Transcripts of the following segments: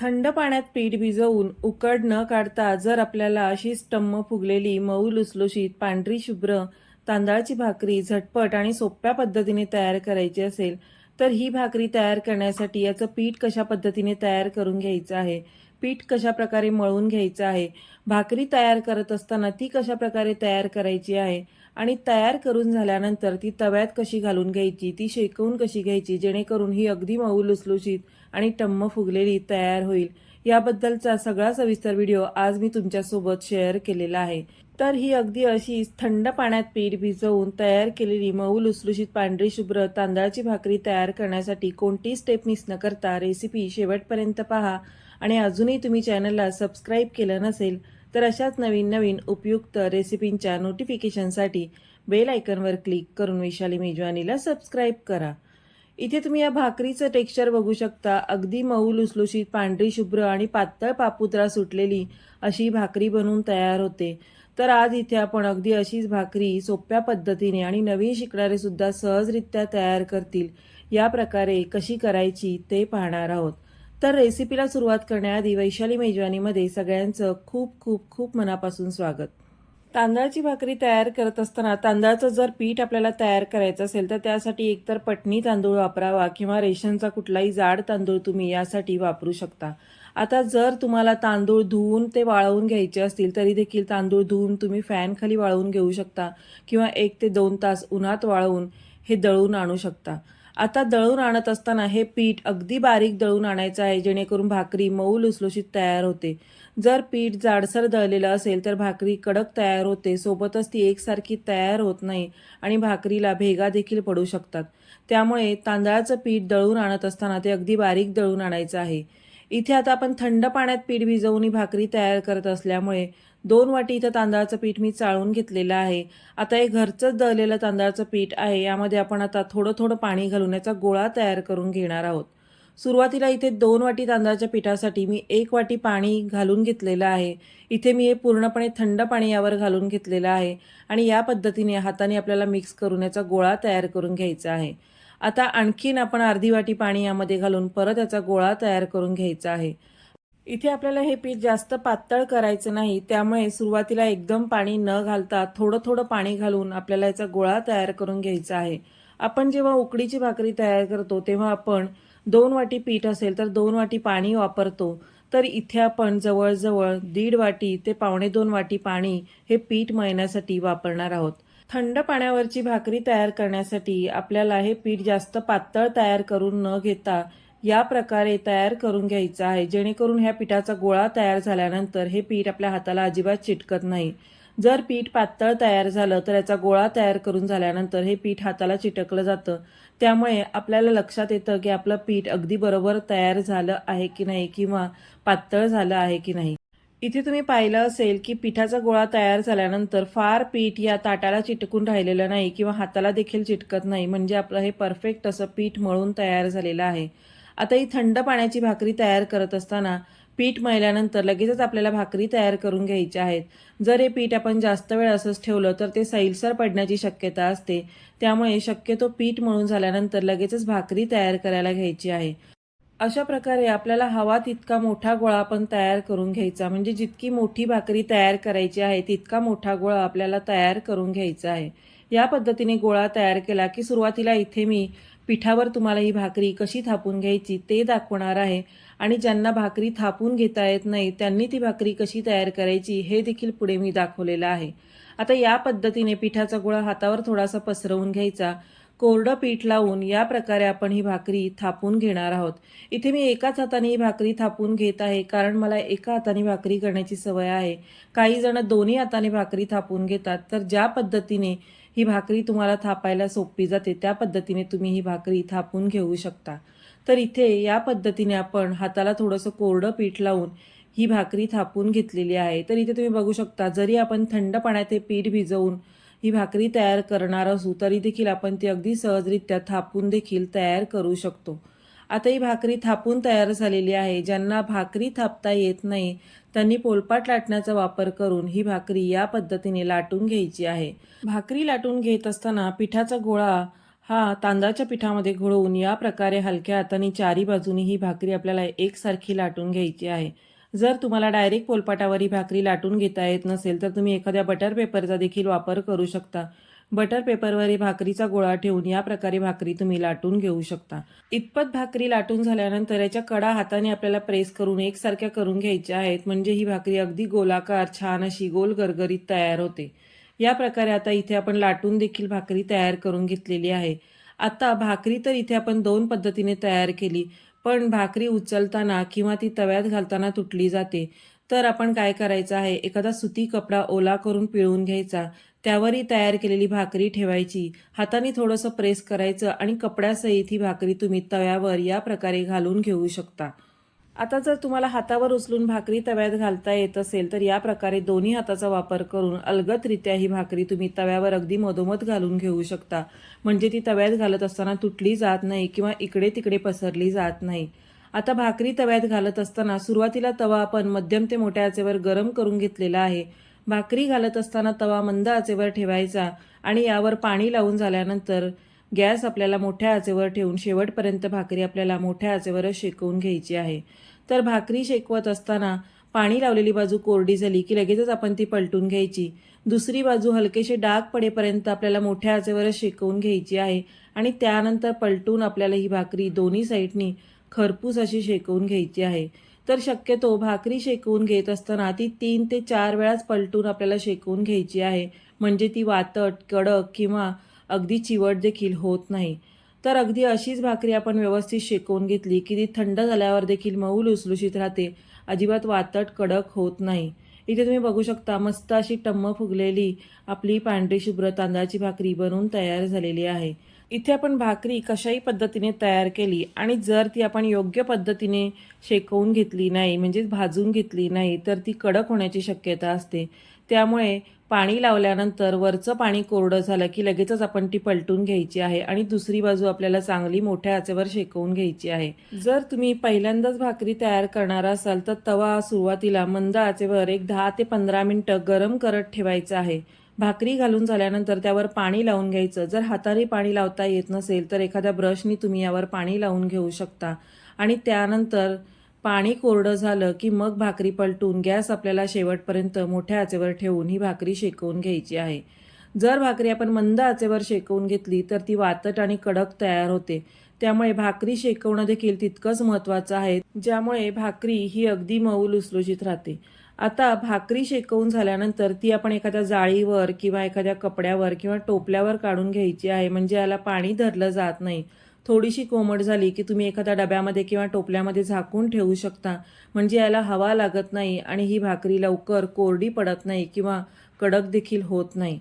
थंड पाण्यात पीठ भिजवून उकड न काढता जर आपल्याला अशी स्टम्म फुगलेली मऊ लुसलुशीत पांढरी शुभ्र तांदळाची भाकरी झटपट आणि सोप्या पद्धतीने तयार करायची असेल तर ही भाकरी तयार करण्यासाठी याचं पीठ कशा पद्धतीने तयार करून घ्यायचं आहे? पीठ कशा प्रकारे मळून घ्यायचं आहे? भाकरी तयार करत असताना ती कशा प्रकारे तयार करायची आहे? आणि तयार करून झाल्यानंतर ती तव्यात कशी घालून घ्यायची? ती शेकवून कशी घ्यायची? जेणेकरून ही अगदी मऊ लुसलुशीत आणि टम्म फुगलेली तयार होईल. याबद्दलचा सगळा सविस्तर व्हिडिओ आज मी तुमच्यासोबत शेअर केलेला आहे. तर ही अगदी अशी थंड पाण्यात पीठ भिजवून तयार केलेली मऊ लुसलुशीत पांढरी शुभ्र तांदळाची भाकरी तयार करण्यासाठी कोणती स्टेप मिस न करता रेसिपी शेवटपर्यंत पहा. आणि अजूनही तुम्ही चॅनलला सबस्क्राईब केलं नसेल तर अशाच नवीन नवीन उपयुक्त रेसिपींच्या नोटिफिकेशनसाठी बेल आयकनवर क्लिक करून विशाली मेजवानीला सबस्क्राईब करा. इथे तुम्ही या भाकरीचं टेक्स्चर बघू शकता. अगदी मऊ लुसलुशीत पांढरी शुभ्र आणि पातळ पापुत्रा सुटलेली अशी भाकरी बनवून तयार होते. तर आज इथे आपण अगदी अशीच भाकरी सोप्या पद्धतीने आणि नवीन शिकणारे सुद्धा सहजरित्या तयार करतील. या प्रकारे कशी करायची ते पाहणार आहोत. तर रेसिपीला सुरुवात करण्याआधी वैशाली मेजवानीमध्ये सगळ्यांचं खूप खूप खूप मनापासून स्वागत. तांदळाची भाकरी तयार करत असताना तांदळाचं जर पीठ आपल्याला तयार करायचं असेल तर त्यासाठी एकतर पटणी तांदूळ वापरावा किंवा रेशनचा कुठलाही जाड तांदूळ तुम्ही यासाठी वापरू शकता. आता जर तुम्हाला तांदूळ धुवून ते वाळवून घ्यायचे असतील तरी देखील तांदूळ धुवून तुम्ही फॅनखाली वाळवून घेऊ शकता किंवा एक ते दोन तास उन्हात वाळवून हे दळून आणू शकता. आता दळून आणत असताना हे पीठ अगदी बारीक दळून आणायचं आहे जेणेकरून भाकरी मऊ लुसलुशीत तयार होते. जर पीठ जाडसर दळलेलं असेल तर भाकरी कडक तयार होते सोबतच ती एकसारखी तयार होत नाही आणि भाकरीला भेगा देखील पडू शकतात. त्यामुळे तांदळाचं पीठ दळून आणत असताना ते अगदी बारीक दळून आणायचं आहे. इथे आता आपण थंड पाण्यात पीठ भिजवून ही भाकरी तयार करत असल्यामुळे दोन वाटी इथं तांदळाचं पीठ मी चाळून घेतलेलं आहे. आता हे घरचंच दळलेलं तांदळाचं पीठ आहे यामध्ये आपण आता थोडं थोडं पाणी घालून याचा गोळा तयार करून घेणार आहोत. सुरुवातीला इथे दोन वाटी तांदळाच्या पिठासाठी मी एक वाटी पाणी घालून घेतलेलं आहे. इथे मी हे पूर्णपणे थंड पाणी यावर घालून घेतलेलं आहे आणि या पद्धतीने हाताने आपल्याला मिक्स करून याचा गोळा तयार करून घ्यायचा आहे. आता आणखीन आपण अर्धी वाटी पाणी यामध्ये घालून परत याचा गोळा तयार करून घ्यायचा आहे. इथे आपल्याला हे पीठ जास्त पातळ करायचं नाही त्यामुळे सुरुवातीला एकदम पाणी न घालता थोडं थोडं पाणी घालून आपल्याला याचा गोळा तयार करून घ्यायचा आहे. आपण जेव्हा उकडीची भाकरी तयार करतो तेव्हा आपण दोन वाटी पीठ असेल तर दोन वाटी पाणी वापरतो. तर इथे आपण जवळजवळ दीड वाटी ते पावणे दोन वाटी पाणी हे पीठ मळण्यासाठी वापरणार आहोत. थंड पाण्यावरची भाकरी तयार करण्यासाठी आपल्याला हे पीठ जास्त पातळ तयार करून न घेता या प्रकारे तयार करून घ्यायचं आहे. जेणेकरून ह्या पिठाचा गोळा तयार झाल्यानंतर हे पीठ आपल्या हाताला अजिबात चिटकत नाही. जर पीठ पातळ तयार झालं तर याचा गोळा तयार करून झाल्यानंतर हे पीठ हाताला चिटकलं जातं. त्यामुळे आपल्याला लक्षात येतं की आपलं पीठ अगदी बरोबर तयार झालं आहे की नाही किंवा पातळ झालं आहे की नाही. इथे तुम्ही पाहिलं असेल की पिठाचा गोळा तयार झाल्यानंतर फार पीठ या ताटाला चिटकून राहिलेलं नाही किंवा हाताला देखील चिटकत नाही. म्हणजे आपलं हे परफेक्ट असं पीठ मळून तयार झालेलं आहे. आता ही थंड पाण्याची भाकरी तयार करत असताना पीठ मळल्यानंतर लगेचच आपल्याला भाकरी तयार करून घ्यायची आहेत. जर हे पीठ आपण जास्त वेळ असंच ठेवलं तर ते सैलसर पडण्याची शक्यता असते. त्यामुळे शक्यतो पीठ मळून झाल्यानंतर लगेचच भाकरी तयार करायला घ्यायची आहे. अशा प्रकारे आपल्याला हवा तितका मोठा गोळा आपण तयार करून घ्यायचा म्हणजे जितकी मोठी भाकरी तयार करायची आहे तितका मोठा गोळा आपल्याला तयार करून घ्यायचा आहे. या पद्धतीने गोळा तयार केला की सुरुवातीला इथे मी पिठावर तुम्हाला ही भाकरी कशी थापून घ्यायची ते दाखवणार आहे. आणि ज्यांना भाकरी थापून घेता येत नाही त्यांनी ती भाकरी कशी तयार करायची हे देखील पुढे मी दाखवलेलं आहे. आता या पद्धतीने पिठाचा गोळा हातावर थोडासा पसरवून घ्यायचा. कोरडं पीठ लावून या प्रकारे आपण ही भाकरी थापून घेणार आहोत. इथे मी एकाच हाताने ही भाकरी थापून घेत आहे कारण मला एका हाताने भाकरी करण्याची सवय आहे. काही जण दोन्ही हाताने भाकरी थापून घेतात तर ज्या पद्धतीने ही भाकरी तुम्हाला थापायला सोपी जाते त्या पद्धतीने तुम्ही ही भाकरी थापून घेऊ शकता. तर इथे या पद्धतीने आपण हाताला थोडंसं कोरडं पीठ लावून ही भाकरी थापून घेतलेली आहे. तर इथे तुम्ही बघू शकता जरी आपण थंड पाण्यात हे पीठ भिजवून ही भाकरी तयार करणार असू तरी देखील आपण ती अगदी सहजरित्या थापून देखील तयार करू शकतो. आता ही भाकरी थापून तयार झालेली आहे. ज्यांना भाकरी थापता येत नाही त्यांनी पोलपाट लाटण्याचा वापर करून ही भाकरी या पद्धतीने लाटून घ्यायची आहे. भाकरी लाटून घेत असताना पिठाचा गोळा हा तांदळाच्या पिठामध्ये घोळवून या प्रकारे हलक्या हाताने चारी बाजूनी ही भाकरी आपल्याला एकसारखी लाटून घ्यायची आहे. जर तुम्हाला डायरेक्ट पोलपाटावर ही भाकरी लाटून घेता येत नसेल तर तुम्ही एखाद्या बटर पेपरचा देखील वापर करू शकता. बटर पेपरवर भाकरीचा गोळा ठेवून या प्रकारे भाकरी तुम्ही लाटून घेऊ शकता. इतपत भाकरी लाटून झाल्यानंतर याच्या कडा हाताने आपल्याला प्रेस करून एकसारख्या करून घ्यायच्या आहेत म्हणजे ही भाकरी अगदी गोलाकार छान अशी गोल गरगरीत तयार होते. या प्रकारे आता इथे आपण लाटून देखील भाकरी तयार करून घेतलेली आहे. आता भाकरी तर इथे आपण दोन पद्धतीने तयार केली. पण भाकरी उचलताना किंवा ती तव्यात घालताना तुटली जाते. तर आपण काय करायचं आहे? एखादा सुती कपडा ओला करून पिळून घ्यायचा. त्यावरही तयार केलेली भाकरी ठेवायची. हाताने थोडंसं प्रेस करायचं आणि कपड्यासहित ही भाकरी तुम्ही तव्यावर या प्रकारे घालून घेऊ शकता. आता जर तुम्हाला हातावर उचलून भाकरी तव्यात घालता येत असेल तर या प्रकारे दोन्ही हाताचा वापर करून अलगतरित्या ही भाकरी तुम्ही तव्यावर अगदी मधोमध घालून घेऊ शकता. म्हणजे ती तव्यात घालत असताना तुटली जात नाही किंवा इकडे तिकडे पसरली जात नाही. आता भाकरी तव्यात घालत असताना सुरुवातीला तवा आपण मध्यम ते मोठ्या आचेवर गरम करून घेतलेला आहे. भाकरी घालत असताना तवा मंद आचेवर ठेवायचा आणि यावर पाणी लावून झाल्यानंतर गॅस आपल्याला मोठ्या आचेवर ठेवून शेवटपर्यंत भाकरी आपल्याला मोठ्या आचेवरच शेकवून घ्यायची आहे. तर भाकरी शेकवत असताना पाणी लावलेली बाजू कोरडी झाली की लगेचच आपण ती पलटून घ्यायची. दुसरी बाजू हलकेसे डाग पडेपर्यंत आपल्याला मोठ्या आचेवरच शेकवून घ्यायची आहे आणि त्यानंतर पलटून आपल्याला ही भाकरी दोन्ही साईडनी खरपूस अशी शेकवून घ्यायची आहे. तर शक्यतो भाकरी शेकवून घेत असताना ती तीन ते चार वेळाच पलटून आपल्याला शेकवून घ्यायची आहे. म्हणजे ती वातट कडक किंवा अगदी चिवट देखील होत नाही. तर अगदी अशीच भाकरी आपण व्यवस्थित शेकवून घेतली की ती थंड झाल्यावर देखील मऊ लुसलुशीत राहते. अजिबात वातट कडक होत नाही. इथे तुम्ही बघू शकता मस्त अशी टम्म फुगलेली आपली पांढरी शुभ्र तांदळाची भाकरी बनवून तयार झालेली आहे. इथे आपण भाकरी कशाही पद्धतीने तयार केली आणि जर ती आपण योग्य पद्धतीने शेकवून घेतली नाही म्हणजेच भाजून घेतली नाही तर ती कडक होण्याची शक्यता असते. त्यामुळे पाणी लावल्यानंतर वरचं पाणी कोरडं झालं की लगेचच आपण ती पलटून घ्यायची आहे आणि दुसरी बाजू आपल्याला चांगली मोठ्या आचेवर शेकवून घ्यायची आहे. जर तुम्ही पहिल्यांदाच भाकरी तयार करणार असाल तर तवा सुरुवातीला मंद आचेवर एक दहा ते पंधरा मिनटं गरम करत ठेवायचं आहे. भाकरी घालून झाल्यानंतर त्यावर पाणी लावून घ्यायचं. जर हाताने पाणी लावता येत नसेल तर एखाद्या ब्रशनी तुम्ही यावर पाणी लावून घेऊ शकता. आणि त्यानंतर पाणी कोरडं झालं की मग भाकरी पलटून गॅस आपल्याला शेवटपर्यंत मोठ्या आचेवर ठेवून ही भाकरी शेकवून घ्यायची आहे. जर भाकरी आपण मंद आचेवर शेकवून घेतली तर ती वातट आणि कडक तयार होते. त्यामुळे भाकरी शेकवणं देखील तितकंच महत्त्वाचं आहे ज्यामुळे भाकरी ही अगदी मऊ लुसलुशीत राहते. आता भाकरी शेकवून झाल्यानंतर ती आपण एखाद्या जाळीवर किंवा एखाद्या कपड्यावर किंवा टोपल्यावर काढून घ्यायची आहे म्हणजे याला पाणी धरलं जात नाही. थोडीशी कोमट झाली की तुम्ही एखाद्या डब्यामध्ये किंवा टोपल्यामध्ये झाकून ठेवू शकता. म्हणजे याला हवा लागत नाही आणि ही भाकरी लवकर कोरडी पडत नाही किंवा कडक देखील होत नाही.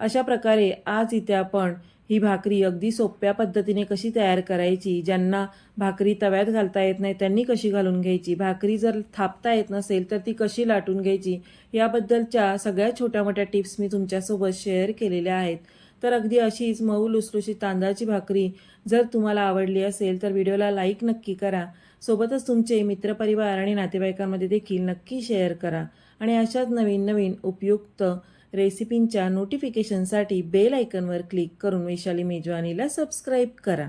अशा प्रकारे आज इथे आपण ही भाकरी अगदी सोप्या पद्धतीने कशी तयार करायची ज्यांना भाकरी तव्यात घालता येत नाही त्यांनी कशी घालून घ्यायची भाकरी जर थापता येत नसेल तर ती कशी लाटून घ्यायची याबद्दलच्या सगळ्या छोट्या मोठ्या टिप्स मी तुमच्यासोबत शेअर केलेल्या आहेत. तर अगदी अशीच मऊ लुसलुशीत तांदळाची भाकरी जर तुम्हाला आवडली असेल तर व्हिडिओला लाईक नक्की करा. सोबतच तुमचे मित्रपरिवार आणि नातेवाईकांमध्ये देखील नक्की शेअर करा. आणि अशाच नवीन नवीन उपयुक्त रेसिपींच्या नोटिफिकेशनसाठी बेल आयकनवर क्लिक करून वैशाली मेजवानीला सबस्क्राईब करा.